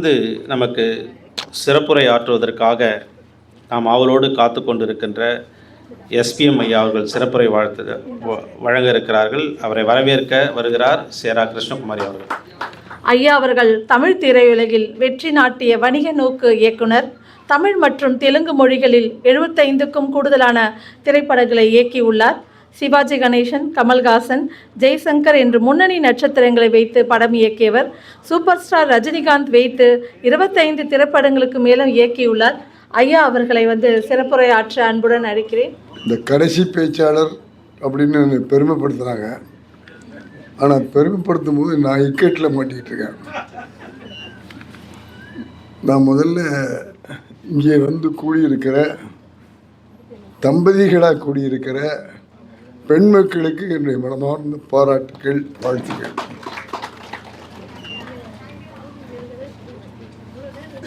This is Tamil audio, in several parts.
தொடர்ந்து நமக்கு சிறப்புரை ஆற்றுவதற்காக நாம் அவளோடு காத்து கொண்டிருக்கின்ற எஸ்பிஎம் ஐயா அவர்கள் சிறப்புரை வாழ்த்து வ- வழங்க இருக்கிறார்கள். அவரை வரவேற்க வருகிறார் சேரா கிருஷ்ணகுமாரி அவர்கள். ஐயா அவர்கள் தமிழ் திரையுலகில் வெற்றி நாட்டிய வணிக நோக்கு இயக்குனர் தமிழ் மற்றும் தெலுங்கு மொழிகளில் எழுபத்தைந்துக்கும் கூடுதலான திரைப்படங்களை இயக்கியுள்ளார். சிவாஜி கணேசன் கமல்ஹாசன் ஜெய்சங்கர் என்று முன்னணி நட்சத்திரங்களை வைத்து படம் இயக்கியவர். சூப்பர் ஸ்டார் ரஜினிகாந்த் வைத்து இருபத்தைந்து திரைப்படங்களுக்கு மேலும் இயக்கியுள்ளார். ஐயா அவர்களை வந்து சிறப்புரையாற்ற அன்புடன் அழைக்கிறேன். இந்த கடைசி பேச்சாளர் அப்படின்னு பெருமைப்படுத்துகிறாங்க ஆனால் பெருமைப்படுத்தும் போது நான் இக்கெட்டில் மாட்டிக்கிட்டு இருக்கேன். நான் முதல்ல இங்கே வந்து கூடியிருக்கிற தம்பதிகளாக கூடியிருக்கிற பெண் மக்களுக்கு என்னுடைய மனமார்ந்த பாராட்டுகள் வாழ்த்துக்கள்.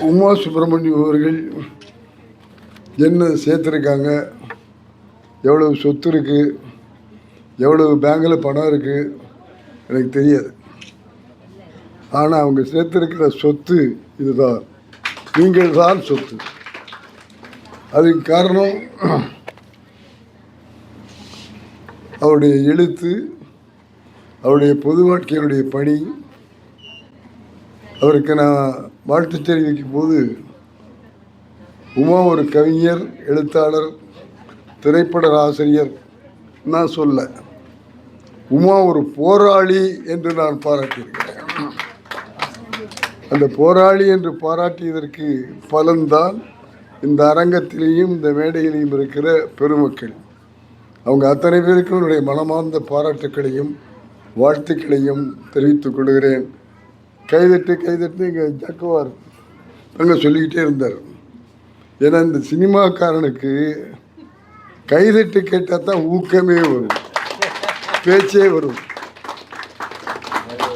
உமா சுப்பிரமணியம் அவர்கள் என்ன சேர்த்துருக்காங்க? எவ்வளவு சொத்து இருக்குது எவ்வளவு பேங்கில் பணம் இருக்குது எனக்கு தெரியாது. ஆனால் அவங்க சேர்த்துருக்கிற சொத்து இதுதான். நீங்கள் தான் சொத்து. அதுக்கு காரணம் அவருடைய எழுத்து அவருடைய பொது வாழ்க்கையினுடைய பணி அவருக்கு நான் வாழ்த்து தெரிவிக்கும் போது உமா ஒரு கவிஞர் எழுத்தாளர் திரைப்பட ஆசிரியர் நான் சொல்ல உமா ஒரு போராளி என்று நான் பாராட்டியிருக்கிறேன். அந்த போராளி என்று பாராட்டியதற்கு பலன்தான் இந்த அரங்கத்திலேயும் இந்த மேடையிலையும் இருக்கிற பெருமக்கள். அவங்க அத்தனை பேருக்கும் என்னுடைய மனமார்ந்த பாராட்டுக்களையும் வாழ்த்துக்களையும் தெரிவித்துக் கொள்கிறேன். கைதட்டு கைதட்டு இங்கே ஜக்குவார் அங்கே சொல்லிக்கிட்டே இருந்தார். ஏன்னா இந்த சினிமாக்காரனுக்கு கைதட்டு கேட்டால் தான் ஊக்கமே வரும். பேச்சே வரும்.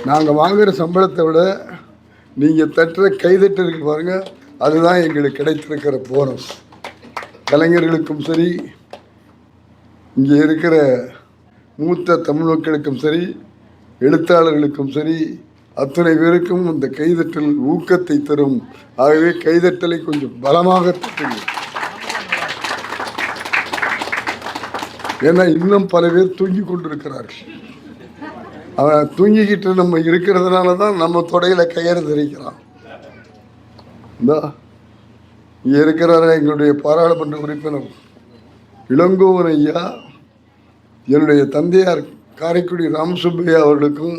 நாங்கள் வாங்குகிற சம்பளத்தை விட நீங்கள் தட்டுற கைதட்டு இருக்கு பாருங்கள் அதுதான் எங்களுக்கு கிடைத்திருக்கிற போனஸ். கலைஞர்களுக்கும் சரி இங்கே இருக்கிற மூத்த தமிழ் மக்களுக்கும் சரி எழுத்தாளர்களுக்கும் சரி அத்தனை பேருக்கும் இந்த கைதட்டல் ஊக்கத்தை தரும். ஆகவே கைதட்டலை கொஞ்சம் பலமாக தட்டுங்க ஏன்னா இன்னும் பல பேர் தூங்கி கொண்டிருக்கிறார்கள். அவன் தூங்கிக்கிட்டு நம்ம இருக்கிறதுனால தான் நம்ம தொடையில் கயிறு தெரிக்கிறான். இந்தா இங்கே இருக்கிறார எங்களுடைய பாராளுமன்ற உறுப்பினர். இளங்கோவன் ஐயா என்னுடைய தந்தையார் காரைக்குடி ராமசுப்பையா அவர்களுக்கும்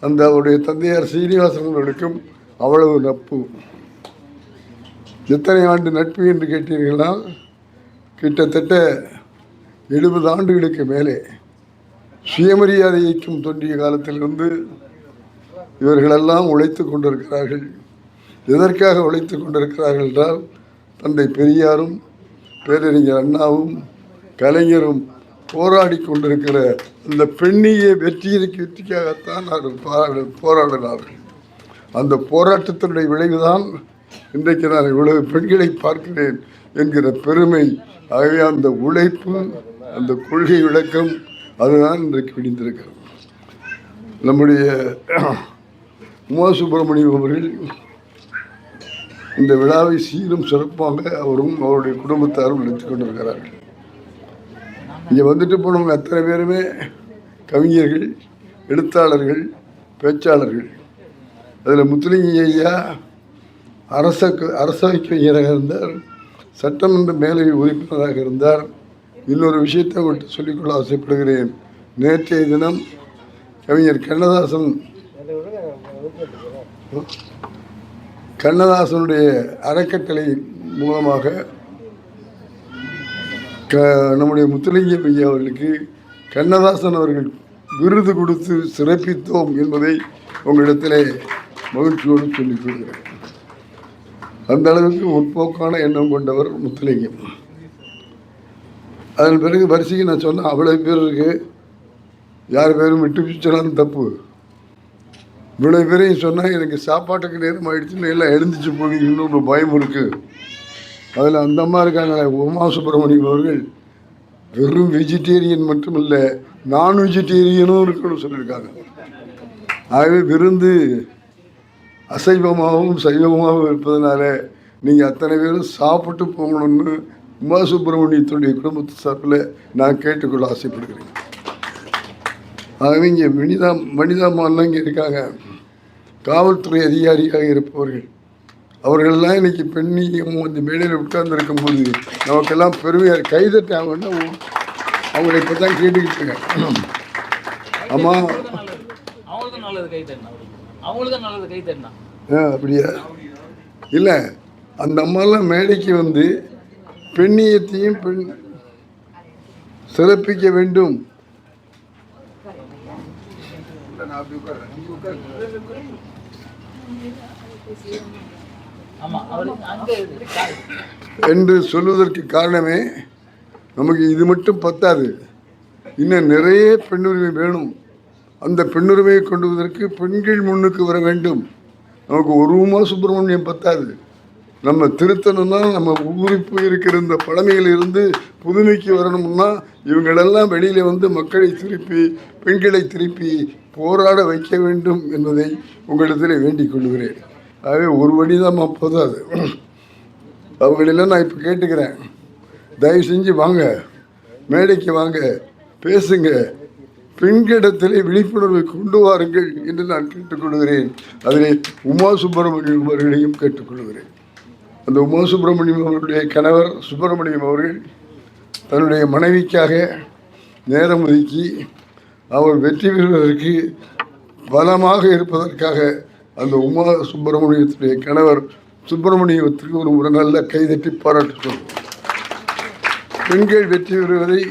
அந்த அவருடைய தந்தையார் சீனிவாசன் அவர்களுக்கும் அவ்வளவு நட்பு. எத்தனை ஆண்டு நட்பு என்று கேட்டீர்களால் கிட்டத்தட்ட எழுபது ஆண்டுகளுக்கு மேலே. சுயமரியாதை இயக்கம் தோன்றிய காலத்திலிருந்து இவர்களெல்லாம் உழைத்து கொண்டிருக்கிறார்கள். எதற்காக உழைத்து கொண்டிருக்கிறார்கள் என்றால் தந்தை பெரியாரும் பேரறிஞர் அண்ணாவும் கலைஞரும் போராடி கொண்டிருக்கிற அந்த பெண்ணிய வெற்றியிற்கு வெற்றிக்காகத்தான் அவர்கள் போராட போராடினார்கள். அந்த போராட்டத்தினுடைய விளைவுதான் இன்றைக்கு நான் இவ்வளவு பெண்களை பார்க்கிறேன் என்கிற பெருமை. ஆகவே அந்த உழைப்பு அந்த கொள்கை விளக்கம் அதுதான் இன்றைக்கு விடிந்திருக்கிறது. நம்முடைய உமா சுப்பிரமணியம் அவர்கள் இந்த விழாவை சீரும் சிறப்பாக அவரும் அவருடைய குடும்பத்தாரும் நடத்தி கொண்டிருக்கிறார்கள். இங்கே வந்துட்டு போனவங்க அத்தனை பேருமே கவிஞர்கள் எழுத்தாளர்கள் பேச்சாளர்கள். அதில் முத்துலிங்க ஐயா அரச அரசவை கவிஞராக இருந்தார் சட்டமன்ற மேலவை உறுப்பினராக இருந்தார். இன்னொரு விஷயத்தை உங்கள்கிட்ட சொல்லிக்கொள்ள ஆசைப்படுகிறேன். நேற்றைய தினம் கவிஞர் கண்ணதாசன் கண்ணதாசனுடைய அறக்கட்டளை மூலமாக க நம்முடைய முத்துலிங்கம் ஐயா அவர்களுக்கு கண்ணதாசன் அவர்கள் விருது கொடுத்து சிறப்பித்தோம் என்பதை உங்களிடத்திலே மகிழ்ச்சியோடு சொல்லிக் கொள்கிறேன். அந்த அளவுக்கு முற்போக்கான எண்ணம் கொண்டவர் முத்துலிங்கம். அதன் பிறகு வரிசைக்கு நான் சொன்னேன் அவ்வளோ பேர் இருக்கு. யார் பேரும் விட்டு பிடிச்சாலும் தப்பு. இவ்வளோ பேரையும் சொன்னால் எனக்கு சாப்பாட்டுக்கு நேரம் ஆயிடுச்சுன்னு எல்லாம் எழுந்துச்சு போகிறீங்கன்னு ஒரு பயம் இருக்குது அதில் அந்த அம்மா இருக்காங்களே உமா சுப்பிரமணியம் அவர்கள். வெறும் வெஜிடேரியன் மட்டும் இல்லை நான் வெஜிடேரியனும் இருக்குன்னு சொல்லியிருக்காங்க. ஆகவே விருந்து அசைவமாகவும் சைவமாகவும் இருப்பதனால நீங்கள் அத்தனை பேரும் சாப்பிட்டு போகணும்னு உமா சுப்பிரமணியத்துடைய குடும்பத்து சார்பில் நான் கேட்டுக்கொள்ள ஆசைப்படுகிறேன். ஆகவே இங்கே மனிதா மனிதாமான்லாம் இங்கே இருக்காங்க. காவல்துறை அதிகாரியாக இருப்பவர்கள். அவர்களெல்லாம் இன்னைக்கு பெண்ணியும் அந்த மேடையில் உட்கார்ந்துருக்கும் போது நமக்கெல்லாம் பெருமையாக கைதட்டாங்கன்னா அவங்களை இப்போ தான் கேட்டுக்கிட்டு இருக்கேன் ஆமாம் ஆ அப்படியா? இல்லை அந்த அம்மாலாம் மேடைக்கு வந்து பெண்ணியத்தையும் பெண் சிறப்பிக்க வேண்டும். என்று சொல்வதற்கு காரணமே நமக்கு இது மட்டும் பத்தாது. இன்னும் நிறைய பெண்ணுரிமை வேணும். அந்த பெண்ணுரிமையை கொண்டுவதற்கு பெண்கள் முன்னுக்கு வர வேண்டும். நமக்கு ஒரு உமா சுப்பிரமணியம் பத்தாது. நம்ம திருத்தணும்னா நம்ம ஊறி இருக்கிற இந்த பழமையிலிருந்து புதுமைக்கு வரணும்னா இவங்களெல்லாம் வெளியில் வந்து மக்களை திருப்பி பெண்களை திருப்பி போராட வைக்க வேண்டும் என்பதை உங்களிடத்தில் வேண்டிக் கொள்கிறேன். ஆகவே ஒரு வழிதான் போதாது. அவங்களெல்லாம் நான் இப்போ கேட்டுக்கிறேன். தயவு செஞ்சு வாங்க. மேடைக்கு வாங்க. பேசுங்க. பெண்களிடத்திலே விழிப்புணர்வை கொண்டு வாருங்கள் என்று நான் கேட்டுக்கொள்கிறேன் அதிலே உமா சுப்பிரமணியம் அவர்களையும் கேட்டுக்கொள்கிறேன் அந்த உமா சுப்பிரமணியம் அவருடைய கணவர் சுப்பிரமணியம் அவர்கள் தன்னுடைய மனைவிக்காக நேரம் ஒதுக்கி அவர் வெற்றி பெறுவதற்கு பலமாக இருப்பதற்காக அந்த உமா சுப்பிரமணியத்துடைய கணவர் சுப்பிரமணியத்திற்கு ஒரு ஒரு நல்ல கைதட்டி பாராட்டு பெண்கள் வெற்றி பெறுவதை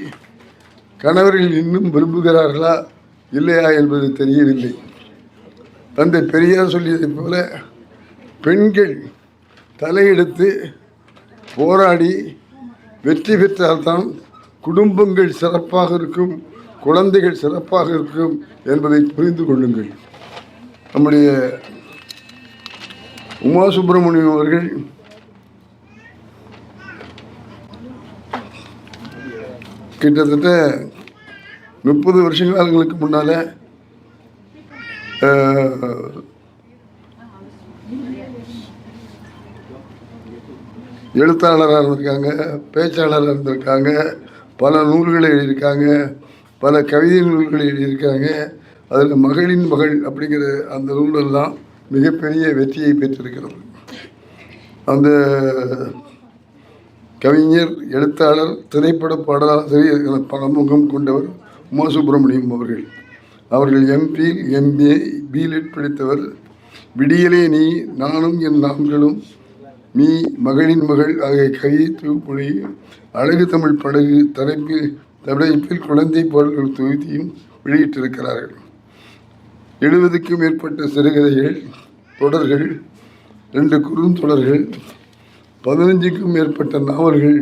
கணவர்கள் இன்னும் விரும்புகிறார்களா இல்லையா என்பது தெரியவில்லை. தந்தை பெரியார் சொல்லியதைப் போல பெண்கள் தலையெடுத்து போராடி வெற்றி பெற்றால்தான் குடும்பங்கள் சிறப்பாக இருக்கும் குழந்தைகள் சிறப்பாக இருக்கும் என்பதை புரிந்து கொள்ளுங்கள். நம்முடைய உமா சுப்பிரமணியம் அவர்கள் கிட்டத்தட்ட முப்பது வருஷங்களுக்கு முன்னால் எழுத்தாளராக இருந்திருக்காங்க பேச்சாளராக இருந்திருக்காங்க பல நூல்களை எழுதியிருக்காங்க பல கவிதை நூல்களை எழுதியிருக்காங்க. அதில் மகளின் மகள் அப்படிங்கிற அந்த நூலெல்லாம் மிகப்பெரிய வெற்றியை பெற்றிருக்கிறது. அந்த கவிஞர் எழுத்தாளர் திரைப்பட பாடலாசிரியர் பலமுகம் கொண்டவர் உமா சுப்பிரமணியம் அவர்கள் அவர்கள் எம்பி எம்ஏ பிலிட் படித்தவர். விடியலே நீ நானும் என் நாம்களும் மீ மகளின் மகள் ஆகிய கவிதை தொகுப்புனை அழகு தமிழ் படகு தலைப்பில் தலைப்பில் குழந்தை பாடல்கள் தொகுதியும் வெளியிட்டிருக்கிறார்கள். எழுபதுக்கும் மேற்பட்ட சிறுகதைகள் தொடர்கள் ரெண்டு குறுந்தொடர்கள் பதினஞ்சுக்கும் மேற்பட்ட நாவல்கள்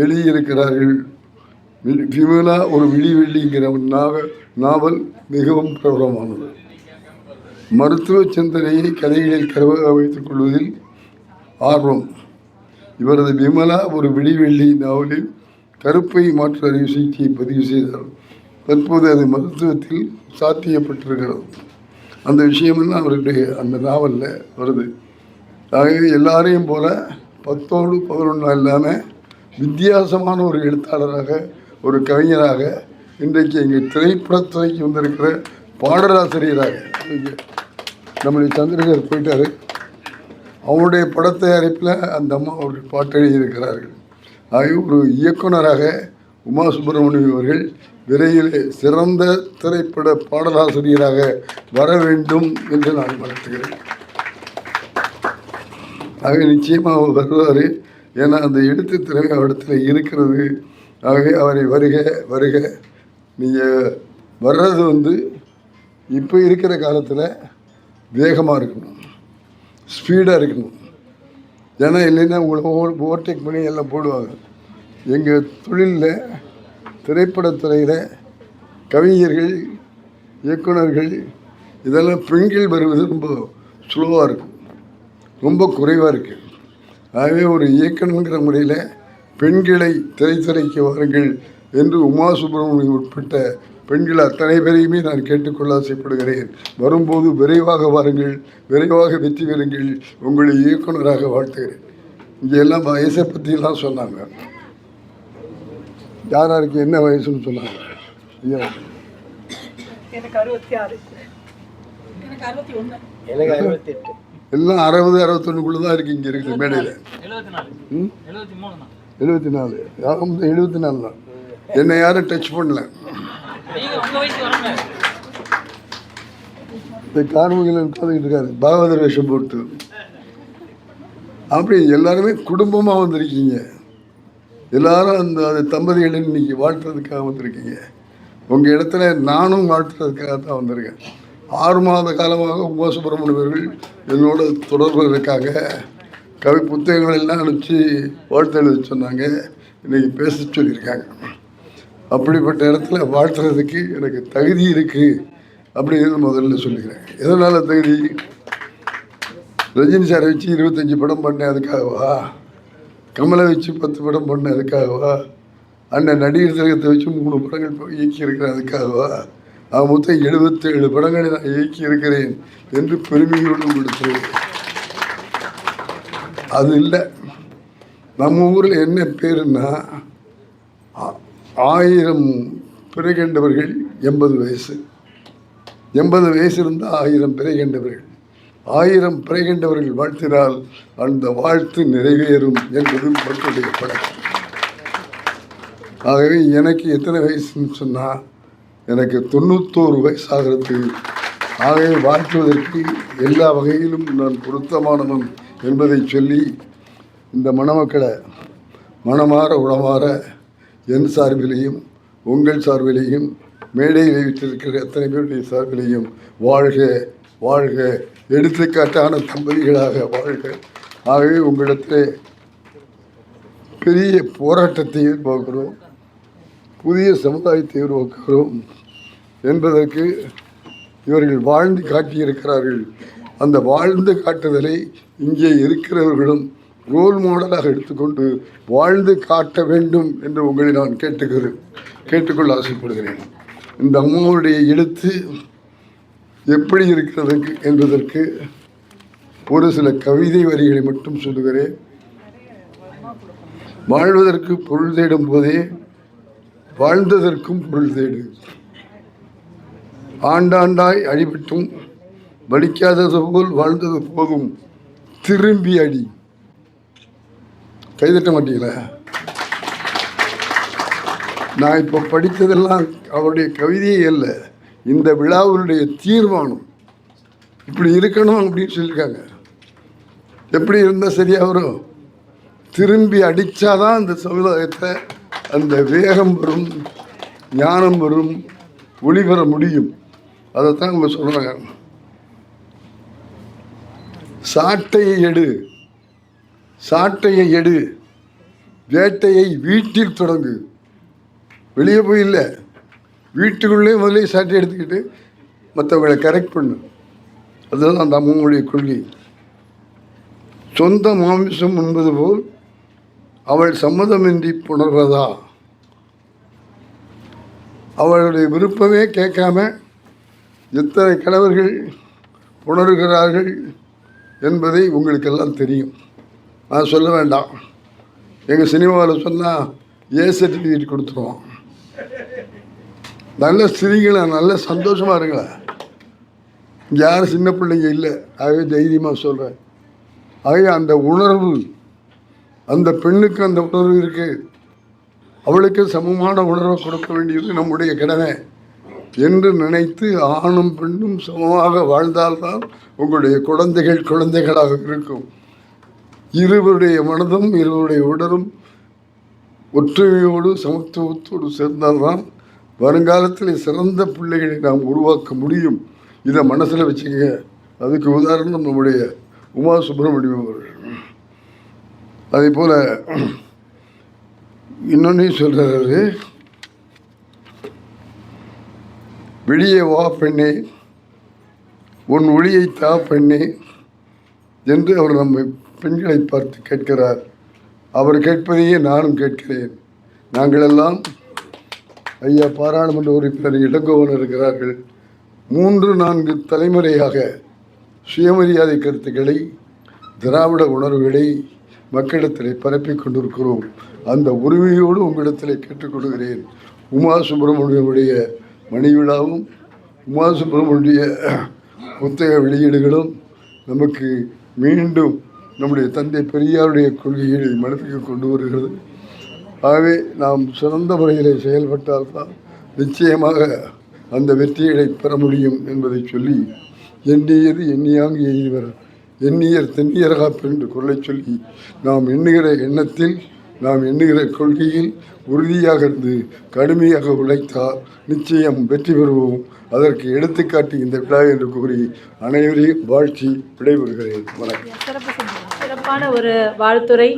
எழுதியிருக்கிறார்கள். விமலா ஒரு விழிவெள்ளிங்கிற நாவல் நாவல் மிகவும் பிரபலமானது. மருத்துவ சிந்தனையை கதைகளில் கருவாக வைத்துக் கொள்வதில் ஆர்வம். இவரது விமலா ஒரு விடிவெள்ளி நாவலில் கருப்பை மாற்று அறுவை சிகிச்சையை பதிவு செய்தார். தற்போது அது மருத்துவத்தில் சாத்தியப்பட்டிருக்கிறது. அந்த விஷயமெல்லாம் அவருடைய அந்த நாவலில் வருது. ஆகவே எல்லாரையும் போல பத்தோடு பதினொன்றா இல்லாமல் வித்தியாசமான ஒரு எழுத்தாளராக ஒரு கவிஞராக இன்றைக்கு எங்கள் திரைப்படத்துறைக்கு வந்திருக்கிற பாடலாசிரியராக நம்முடைய சந்திரகர் போயிட்டாரு. அவருடைய படத் தயாரிப்பில் அந்த அம்மா அவர்கள் பாட்டு எழுதியிருக்கிறார்கள். ஒரு இயக்குனராக உமா சுப்பிரமணியம் அவர்கள் விரைவில் சிறந்த திரைப்பட பாடலாசிரியராக வர வேண்டும் என்று நான் வாழ்த்துகிறேன் ஆகவே நிச்சயமாக அவர் வருவார். ஏன்னா அந்த எழுத்து திறமை அவரிடத்தில் இருக்கிறது. ஆகவே அவரை வருக வருக. நீங்கள் வர்றது வந்து இப்போ இருக்கிற காலத்தில் வேகமாக இருக்கணும். ஸ்பீடாக இருக்கணும். ஏன்னா இல்லைன்னா உங்களை ஓவர் ஓவர்டேக் பண்ணி எல்லாம் போடுவாங்க. எங்கள் தொழிலில் திரைப்படத்துறையில் கவிஞர்கள் இயக்குனர்கள் இதெல்லாம் பெண்கள் வருவது ரொம்ப ஸ்லோவாக இருக்கும். ரொம்ப குறைவாக இருக்குது ஆகவே ஒரு இயக்கணுங்கிற முறையில் பெண்களை திரைத்துறைக்கு வாருங்கள் என்று உமா சுப்பிரமணியம் உட்பட்ட பெண்கள் அத்தனை பேரையுமே நான் கேட்டுக்கொள்ள ஆசைப்படுகிறேன். வரும்போது விரைவாக வாருங்கள் விரைவாக வெற்றி பெறுங்கள் உங்களை இயக்குனராக வாழ்த்துகிறேன். இங்கே எல்லாம் வயசை பற்றியெல்லாம் சொன்னாங்க. யார் யாருக்கு என்ன வயசுன்னு சொன்னாங்க? ஐயா. எனக்கு அறுபத்தி ஆறு. எனக்கு அறுபத்தி ஒன்று. எனக்கு அறுபத்தெட்டு. எல்லாம் அறுபது அறுபத்தொன்னுக்குள்ளே தான் இருக்கு இங்கே இருக்குது மேடையில். எழுபத்தி நாலு. எழுபத்தி மூணு தான். எழுபத்தி நாலு. யாரும் எழுபத்தி நாலு தான். என்னை யாரும் டச் பண்ணல. இந்த கார்மிகள் உட்காந்துக்கிட்டு இருக்காரு. பாகவதர் வேஷம் போட்டு. அப்படி எல்லாருமே குடும்பமாக வந்திருக்கீங்க. எல்லாரும் அந்த அது தம்பதிகளை இன்னைக்கு வாழ்த்துறதுக்காக வந்திருக்கீங்க. உங்கள் இடத்துல நானும் வாழ்த்துறதுக்காக தான் வந்திருக்கேன். ஆறு மாத காலமாக உமா சுப்பிரமணியம் அவர்கள் என்னோட தொடர்பு இருக்காங்க. கவி புத்தகங்கள் எல்லாம் அனுப்பிச்சு வாழ்த்து எழுதி சொன்னாங்க. இன்னைக்கு பேச சொல்லியிருக்காங்க. அப்படிப்பட்ட இடத்துல வாழ்த்துறதுக்கு எனக்கு தகுதி இருக்குது அப்படின்னு முதல்ல சொல்லிக்கிறேன் எதனால் தகுதி? ரஜினி சாரை வச்சு இருபத்தஞ்சி படம் பண்ணேன் அதுக்காகவா? கமலை வச்சு பத்து படம் பண்ணேன் அதுக்காகவா? அண்ணன் நடிகர் திலகத்தை வச்சு மூணு படங்கள் இப்போ இயக்கி இருக்கிறேன் அதுக்காகவா? அவன் மொத்தம் எழுபத்தேழு படங்களை நான் இயக்கி இருக்கிறேன் என்று பெருமையோடு கொடுத்து அது இல்லை. நம்ம ஊரில் என்ன பேருன்னா ஆயிரம் பிறை கண்டவர்கள் எண்பது வயசு. எண்பது வயசு இருந்தால் ஆயிரம் பிறை கண்டவர்கள் ஆயிரம் பிறை கண்டவர்கள் வாழ்த்தினால் அந்த வாழ்த்து நிறைவேறும் என்பது மக்களுடைய பழக்கம். ஆகவே எனக்கு எத்தனை வயசுன்னு சொன்னால் எனக்கு தொண்ணூத்தோரு வயசாகிறது. ஆகவே வாழ்த்துவதற்கு எல்லா வகையிலும் நான் பொருத்தமானவன் என்பதை சொல்லி இந்த மணமக்களை மனமாற உளமாற என் சார்பிலையும் உங்கள் சார்பிலையும் மேடையில் வைத்திருக்கிற அத்தனை பேருடைய சார்பிலையும் வாழ்க வாழ்க. எடுத்துக்காட்டான தம்பதிகளாக வாழ்க. ஆகவே உங்களிடத்தில் பெரிய போராட்டத்தை எதிர்பார்க்கிறோம் புதிய சமுதாயத்தை உருவாக்குகிறோம் என்பதற்கு இவர்கள் வாழ்ந்து காட்டியிருக்கிறார்கள். அந்த வாழ்ந்து காட்டுதலை இங்கே இருக்கிறவர்களும் ரோல் மாடலாக எடுத்துக்கொண்டு வாழ்ந்து காட்ட வேண்டும் என்று உங்களை நான் கேட்டுக்கிறேன் கேட்டுக்கொள்ள ஆசைப்படுகிறேன். இந்த அம்மாவுடைய எழுத்து எப்படி இருக்கிறது என்பதற்கு ஒரு சில கவிதை வரிகளை மட்டும் சொல்லுகிறேன். வாழ்வதற்கு பொருள் தேடும் போதே வாழ்ந்ததற்கும் பொருள் தேடு. ஆண்டாண்டாய் அடிபட்டும் வலிக்காதது போல் வாழ்ந்தது போதும் திரும்பி அடி. கைதட்ட மாட்டீங்களா? நான் இப்போ படித்ததெல்லாம் அவருடைய கவிதையே அல்ல. இந்த விழாவினுடைய தீர்மானம் இப்படி இருக்கணும் அப்படின்னு சொல்லியிருக்காங்க. எப்படி இருந்தால் சரியாக வரும்? திரும்பி அடித்தாதான் அந்த சமுதாயத்தை அந்த வேகம் வரும் ஞானம் வரும் ஒளிபெற முடியும். அதைத்தான் நம்ம சொல்கிறாங்க சாட்டையை எடு. சாட்டையை எடு. வேட்டையை வீட்டில் தொடங்கு. வெளியே போய் இல்லை. வீட்டுக்குள்ளே முதலே சாட்டை எடுத்துக்கிட்டு மற்றவங்களை கரெக்ட் பண்ணு. அதுதான் அந்த அம்மாவுடைய கொள்கை. சொந்த மாமிசம் என்பது போல் அவள் சம்மதமின்றி புணர்வதா? அவளுடைய விருப்பமே கேட்காம எத்தனை கணவர்கள் புணர்கிறார்கள் என்பதை உங்களுக்கெல்லாம் தெரியும். நான் சொல்ல வேண்டாம். எங்கள் சினிமாவில் சொன்னால் ஏ சர்டிஃபிகேட் கொடுத்துருவோம். நல்ல சிரிங்களா நல்ல சந்தோஷமாக இருங்களா. இங்கே யாரும் சின்ன பிள்ளைங்க இல்லை. ஆகவே தைரியமாக சொல்கிறேன் ஆகவே அந்த உணர்வு அந்த பெண்ணுக்கு அந்த உணர்வு இருக்குது அவளுக்கு சமமான உணர்வை கொடுக்க வேண்டியது நம்முடைய கடமை என்று நினைத்து ஆணும் பெண்ணும் சமமாக வாழ்ந்தால்தான் உங்களுடைய குழந்தைகள் குழந்தைகளாக இருக்கும். இருவருடைய மனதும் இருவருடைய உடலும் ஒற்றுமையோடு சமத்துவத்தோடு சேர்ந்தால்தான் வருங்காலத்தில் சிறந்த பிள்ளைகளை நாம் உருவாக்க முடியும். இதை மனசில் வச்சுக்கங்க. அதுக்கு உதாரணம் நம்முடைய உமா சுப்பிரமணியம் அவர்கள். அதே போல் இன்னொன்னையும் சொல்கிறாரு வெளியே வா பெண்ணே. உன் ஒளியை தா பெண்ணே என்று அவர் நம்மை பெண்களை பார்த்து கேட்கிறார். அவர் கேட்பதையே நானும் கேட்கிறேன். நாங்களெல்லாம் ஐயா பாராளுமன்ற உறுப்பினர் இளங்கோவன் இருக்கிறார்கள். மூன்று நான்கு தலைமுறையாக சுயமரியாதை கருத்துக்களை திராவிட உணர்வுகளை மக்களிடத்தில் பரப்பிக் கொண்டிருக்கிறோம். அந்த உரிமையோடு உங்களிடத்தில் கேட்டுக்கொள்கிறேன் உமா சுப்பிரமணியனுடைய மணி விழாவும் உமா சுப்பிரமணிய புத்தக வெளியீடுகளும் நமக்கு மீண்டும் நம்முடைய தந்தை பெரியாருடைய கொள்கைகளை மனத்துக்கு கொண்டு வருகிறது. ஆகவே நாம் சிறந்த முறையில் செயல்பட்டால்தான் நிச்சயமாக அந்த வெற்றிகளை பெற முடியும் என்பதை சொல்லி எண்ணியது எண்ணியாங்கு எய்வர் எண்ணியர் தென்னியரகாப்பு என்று குரலை சொல்லி நாம் எண்ணுகிற எண்ணத்தில் நாம் எண்ணுகிற கொள்கையில் உறுதியாக இருந்து கடுமையாக உழைத்தால் நிச்சயம் வெற்றி பெறுவோம். அதற்கு எடுத்துக்காட்டி இந்த விழா என்று கூறி அனைவரையும் வாழ்த்தி விடைபெறுகிறேன். வணக்கம். சிறப்பான ஒரு வாழ்த்துரை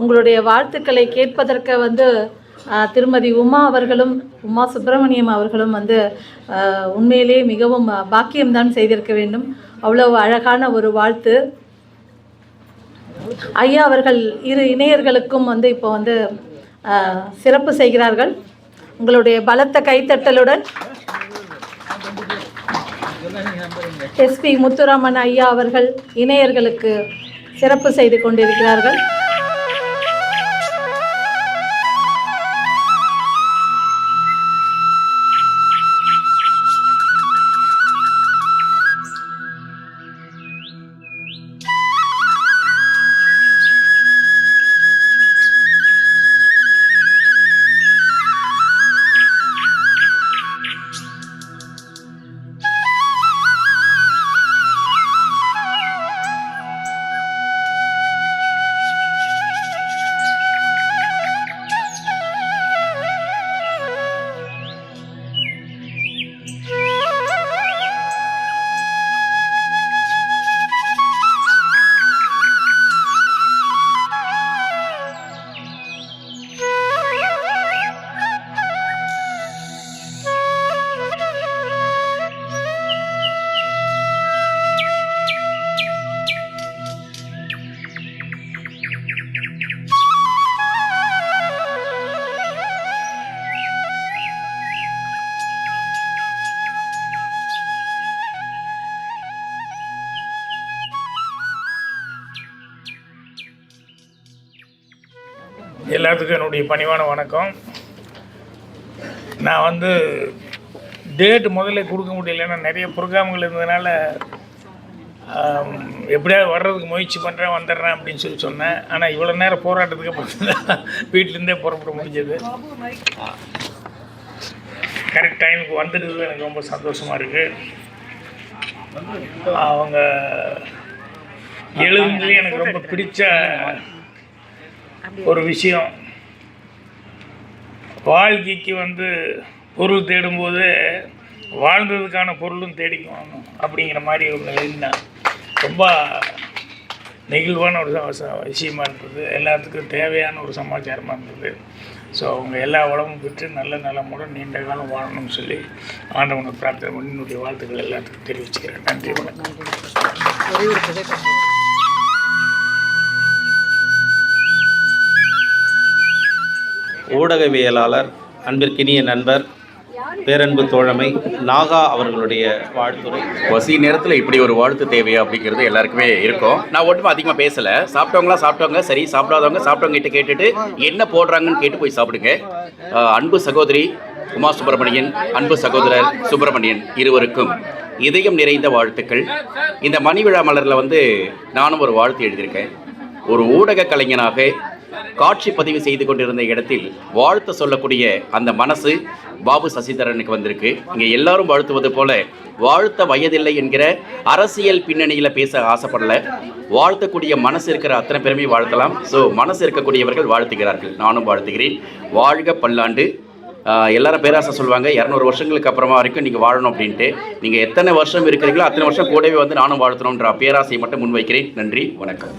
உங்களுடைய வாழ்த்துக்களை கேட்பதற்கு வந்து திருமதி உமா அவர்களும் உமா சுப்பிரமணியம் அவர்களும் வந்து உண்மையிலேயே மிகவும் பாக்கியம்தான் செய்திருக்க வேண்டும். அவ்வளவு அழகான ஒரு வாழ்த்து. ஐயா அவர்கள் இரு இணையர்களுக்கும் வந்து இப்போ வந்து சிறப்பு செய்கிறார்கள். உங்களுடைய பலத்த கைத்தட்டலுடன் எஸ்பி முத்துராமன் ஐயா அவர்கள் இணையர்களுக்கு சிறப்பு செய்து கொண்டிருக்கிறார்கள். எல்லாத்துக்கும் என்னுடைய பணிவான வணக்கம். நான் வந்து டேட் முதல்ல கொடுக்க முடியலன்னா நிறைய ப்ரோக்ராம்கள் இருந்ததுனால எப்படியாவது வர்றதுக்கு முயற்சி பண்ணுறேன் வந்துடுறேன் அப்படின்னு சொல்லி சொன்னேன். ஆனால் இவ்வளோ நேரம் போராட்டத்துக்கு அப்புறம் வீட்டிலேருந்தே புறப்பட முடிஞ்சது. கரெக்ட் டைமுக்கு வந்துடுது எனக்கு ரொம்ப சந்தோஷமாக இருக்குது அவங்க எழுதுனதுலேயே எனக்கு ரொம்ப பிடிச்ச ஒரு விஷயம். வாழ்க்கைக்கு வந்து பொருள் தேடும்போது வாழ்ந்ததுக்கான பொருளும் தேடிக்கணும் அப்படிங்கிற மாதிரி ஒன்று எழுதினேன் ரொம்ப நெகிழ்வான ஒரு விஷயமா இருந்தது. எல்லாத்துக்கும் தேவையான ஒரு சமாச்சாரமாக இருந்தது. ஸோ அவங்க எல்லா வளமும் பெற்று நல்ல நலமுடன் நீண்ட காலம் வாழணும்னு சொல்லி ஆண்டவனை பிரார்த்தனை பண்ணி என்னுடைய வாழ்த்துக்கள் எல்லாத்துக்கும் தெரிவிச்சுக்கிறேன். நன்றி வணக்கம். ஊடகவியலாளர் அன்பிற்கினிய நண்பர் பேரன்பு தோழமை நாகா அவர்களுடைய வாழ்த்துரை. பசி நேரத்தில் இப்படி ஒரு வாழ்த்து தேவையா அப்படிங்கிறது எல்லாருக்குமே இருக்கும். நான் ஒட்டுமே அதிகமாக பேசலை. சாப்பிட்டவங்களாம் சாப்பிட்டவங்க சரி சாப்பிடாதவங்க சாப்பிட்டவங்க கிட்ட கேட்டுட்டு என்ன போடுறாங்கன்னு கேட்டு போய் சாப்பிடுங்க. அன்பு சகோதரி உமா சுப்பிரமணியன் அன்பு சகோதரர் சுப்பிரமணியன் இருவருக்கும் இதயம் நிறைந்த வாழ்த்துக்கள். இந்த மணி விழா மலரில் வந்து நானும் ஒரு வாழ்த்து எழுதியிருக்கேன். ஒரு ஊடக கலைஞனாக காட்சி பதிவு செய்து கொண்டிருந்த இடத்தில் வாழ்த்து சொல்லக்கூடிய அந்த மனசு பாபு சசிதரனுக்கு வந்திருக்கு. இங்கே எல்லாரும் வாழ்த்துவது போல வாழ்த்த வயதில்லை என்கிற அரசியல் பின்னணியில் பேச ஆசைப்படல. வாழ்த்தக்கூடிய மனசு இருக்கிற அத்தனை பேருமே வாழ்த்தலாம். ஸோ மனசு இருக்கக்கூடியவர்கள் வாழ்த்துகிறார்கள். நானும் வாழ்த்துகிறேன். வாழ்க பல்லாண்டு. எல்லாரும் பேராசை சொல்லுவாங்க இரநூறு வருஷங்களுக்கு அப்புறமா வரைக்கும் நீங்கள் வாழணும் அப்படின்ட்டு. நீங்கள் எத்தனை வருஷம் இருக்கிறீங்களோ அத்தனை வருஷம் கூடவே வந்து நானும் வாழ்த்தணுன்ற பேராசையை மட்டும் முன்வைக்கிறேன். நன்றி வணக்கம்.